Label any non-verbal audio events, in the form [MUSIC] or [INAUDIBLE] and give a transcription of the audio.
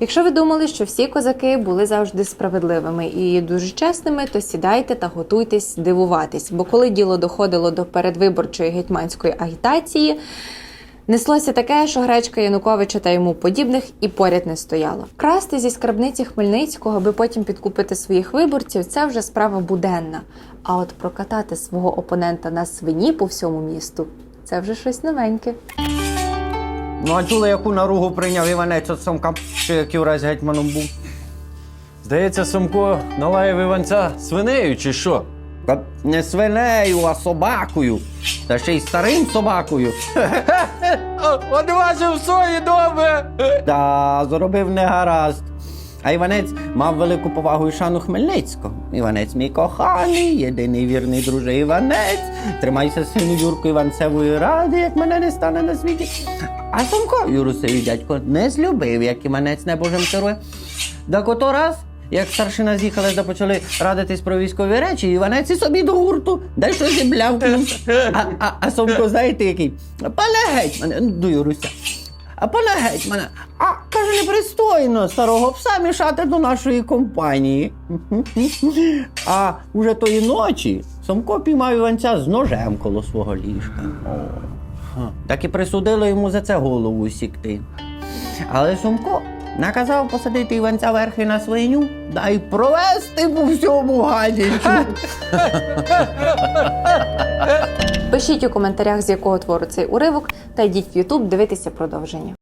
Якщо ви думали, що всі козаки були завжди справедливими і дуже чесними, то сідайте та готуйтесь дивуватись. Бо коли діло доходило до передвиборчої гетьманської агітації, неслося таке, що гречка Януковича та йому подібних і поряд не стояла. Красти зі скарбниці Хмельницького, аби потім підкупити своїх виборців, це вже справа буденна. А от прокатати свого опонента на свині по всьому місту це вже щось новеньке. Ну, а чули, яку наругу прийняв Іванець от Сомка, що як Юрась гетьманом був? Здається, Сомко налаяв Іванця свинею чи що? Та не свинею, а собакою. Та ще й старим собакою. [LAUGHS] Одважив свої добре! Та зробив негаразд. А Іванець мав велику повагу і шану Хмельницького. Іванець мій коханий, єдиний вірний друже Іванець. Тримайся сину Юрку Іванцевої ради, як мене не стане на світі. А Сумко Юрусеві дядько не злюбив, як Іванець небожим керує. Так ото раз, як старшина з'їхали та почали радитись про військові речі, Іванець і собі до гурту, де щось зіблявкнув. [LAUGHS] А, а, а Сомко, знаєте, який? Пане гетьмане, до Юруся. Пане гетьмане, а каже, непристойно старого пса мішати до нашої компанії. А уже тої ночі Сомко піймав Іванця з ножем коло свого ліжка. Так і присудили йому за це голову сікти. Але Сумко наказав посадити Іванця верхи на свиню да й провести по всьому гадячу. [LAUGHS] Пишіть у коментарях, з якого твору цей уривок, та йдіть в YouTube дивитися продовження.